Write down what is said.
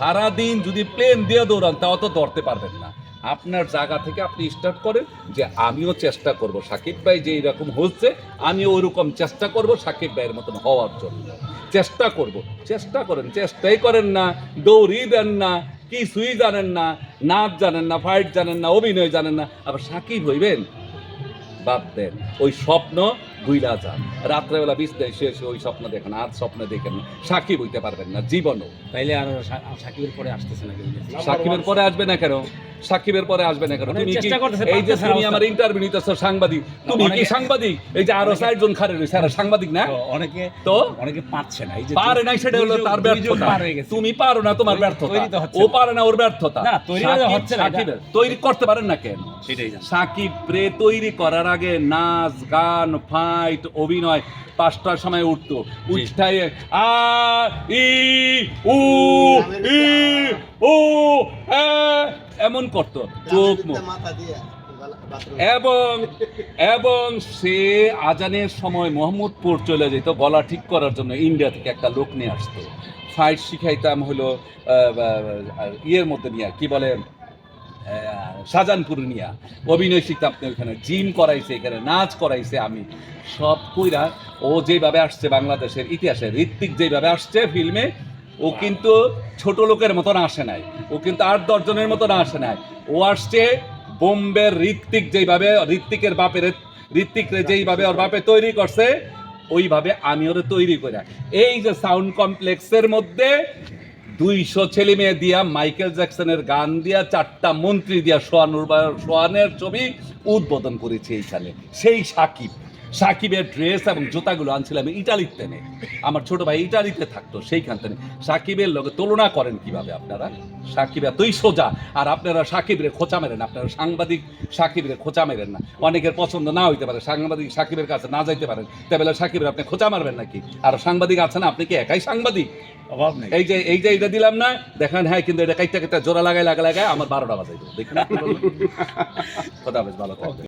সারাদিন যদি প্লেন দিয়ে দৌড়ান, তাও তো ধরতে পারবেন না। আপনার জায়গা থেকে আপনি স্টার্ট করেন যে, আমিও চেষ্টা করব সাকিব ভাই যে এরকম হচ্ছে, আমিও ওরকম চেষ্টা করব সাকিব ভাইয়ের মতন হওয়ার জন্য। চেষ্টা করব, চেষ্টা করেন, চেষ্টাই করেন না, দৌড়ই দেন না, কিছুই জানেন না, নাচ জানেন না ফাইট জানেন না, অভিনয় জানেন না। আবার সাকিব হইবেন? বাদ দেন। ওই স্বপ্ন ভুইলা যান। রাত্রেবেলা বিছনায় শুয়ে ওই স্বপ্ন দেখেন আজ স্বপ্ন দেখেন না। সাকিব হইতে পারবেন না জীবনও। তাইলে আর সাকিবের পরে আসতেছে না কিন্তু সাকিবের পরে আসবে না কেন? সাকিবের পরে আসবে না কেন? তুমি কি এই যে তুমি আমার ইন্টারভিউ নিতেছো সাংবাদিক তুমি কি সাংবাদিক? এই যে আরও চারজন খারে রয়েছে আর সাংবাদিক না? অনেকে তো? অনেকে পারছে না। এই যে পারে নাই সেটা হলো তার ব্যর্থতা। তুমি পারো না তোমার ব্যর্থতা। ও না। পারে না ওর ব্যর্থতা। না, তৈরি হচ্ছে না, তৈরি করতে পারেন না কেন? সেটাই সাকিব প্রে তৈরি করার আগে নাচ গান ফাইট অভিনয়। পাঁচটার সময় উঠতো। উঠাই আ ই উ ই ও এমন করতো। চোখ মুখ। এবং এবং সে আজানের সময় মোহাম্মদপুর চলে যেত গলা ঠিক করার জন্য। ইন্ডিয়া থেকে একটা লোক নিয়ে আসতো। ফাইট শিখাইতাম হলো ইয়ের মধ্যে নিয়ে কি বলে? শাহজাহানপুর নিয়া। অভিনয় শিখতাম আপনি ওইখানে জিম করাইছে এখানে, নাচ করাইছে আমি। সব কইরা ও যেভাবে আসছে বাংলাদেশের ইতিহাসে, ঋত্বিক যেভাবে আসছে ফিল্মে, ও কিন্তু ছোট লোকের মতন আসে নাই। ও কিন্তু আট দশজনের মতন আসে নাই। ও আসছে বোম্বের ঋত্বিক যেইভাবে ঋত্বিকের বাপের, ঋত্বিক যেইভাবে ওর বাপে তৈরি করছে, ওইভাবে আমি ওরে তৈরি করে এই যে সাউন্ড কমপ্লেক্সের মধ্যে দুইশো ছেলে মেয়ে দিয়া মাইকেল জ্যাকসনের গান দিয়া চারটা মন্ত্রী দিয়া সোয়ানুর সোয়ানের ছবি উদ্বোধন করেছে এই সালে সেই সাকিব। সাকিবের ড্রেস এবং জুতাগুলো আনছিলাম ইটালিতে নে। আমার ছোট ভাই ইটালিতে থাকতো সেইখান থেকে সাকিবের লগে তুলনা করেন কীভাবে আপনারা? সাকিব এতই সোজা আর আপনারা সাকিবের খোঁচা মেরেন আপনারা সাংবাদিক সাকিবের খোঁচা মেরেন না। অনেকের পছন্দ না হইতে পারে সাংবাদিক সাকিবের কাছে না যাইতে পারেন। তাই বলে সাকিবের আপনি খোঁচা মারবেন নাকি? আর সাংবাদিক আছে না আপনি কি একাই সাংবাদিক? অভাব নেই। এই যে এই যে এটা দিলাম না দেখেন হ্যাঁ কিন্তু এটা কাইটা কাইটা জোড়া লাগাই লাগা লাগায় আমার বারোটা বাজাই দেখুন কথা বেশ ভালো থাকবে